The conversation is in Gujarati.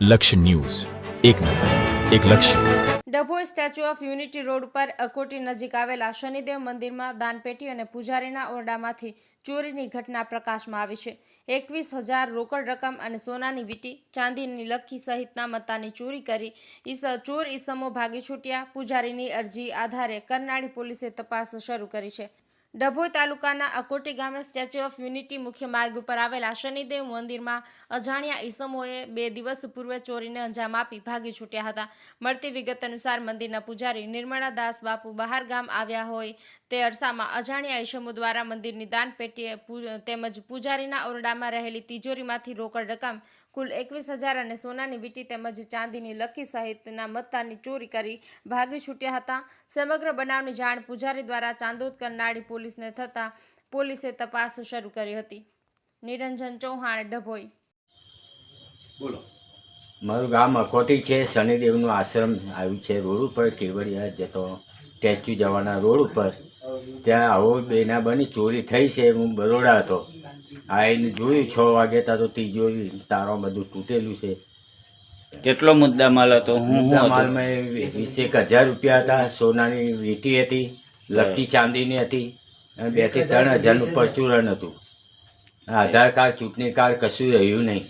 લક્ષ્ય ન્યૂઝ. એક નજર, એક લક્ષ્ય. Dabhoi statue of unity road ઉપર અકોટી નજીક આવેલા શનિદેવ મંદિરમાં દાનપેટી અને પૂજારીના ઓરડામાંથી ચોરીની ઘટના પ્રકાશમાં આવી છે. એકવીસ હજાર રોકડ રકમ અને સોનાની વીંટી ચાંદીની લખી સહિતના મત્તાની ચોરી કરી ચોર ઈસમો ભાગી છૂટ્યા. પૂજારીની અરજી આધારે કરનાળી પોલીસે તપાસ શરૂ કરી છે. ડભોઈ તાલુકાના અકોટી ગામે સ્ટેચ્યુ ઓફ યુનિટી મુખ્ય માર્ગ ઉપર આવેલા શનિદેવ મંદિરમાં અજાણ્યા ઈસમોએ બે દિવસ પૂર્વે ચોરીને અંજામ આપી ભાગી છૂટ્યા હતા. મળતી વિગત અનુસાર મંદિરના પૂજારી નિર્મળા દાસ બાપુ બહાર ગામ આવ્યા હોય તે અરસામાં અજાણ્યા ઈસમો દ્વારા મંદિરની દાન પેટીએ તેમજ પૂજારીના ઓરડામાં રહેલી તિજોરીમાંથી રોકડ રકમ, કુલ એકવીસ હજાર અને સોનાની વીંટી તેમજ ચાંદીની લકી સહિતના મત્તાની ચોરી કરી ભાગી છૂટ્યા હતા. સમગ્ર બનાવની જાણ પૂજારી દ્વારા ચાંદોદ કરનાળી પોલીસને થતાં પોલીસે તપાસ શરૂ કરી હતી. નિરંજન ચૌહાણ ડભોઈ. બોલો. મારું ગામ અકોટી છે. શનિદેવનો આશ્રમ આવ્યું છે. રોડ ઉપર કેવડિયા જતો સ્ટેચ્યુ જવાના રોડ ઉપર. ત્યાં આવો બેના બની ચોરી થઈ છે. હું બરોડા હતો. આવીને જોયું છ વાગે ત્યાં તો તિજોરી તારો બધું તૂટેલું છે. કેટલો મુદ્દા માલ હતો? હું માલમાં વીસેક હજાર રૂપિયા હતા. સોનાની વીંટી હતી. લકી ચાંદીની હતી. અને બેથી ત્રણ હજારનું પરચુરણ હતું. આધાર કાર્ડ ચૂંટણી કાર્ડ કશું રહ્યું નહીં.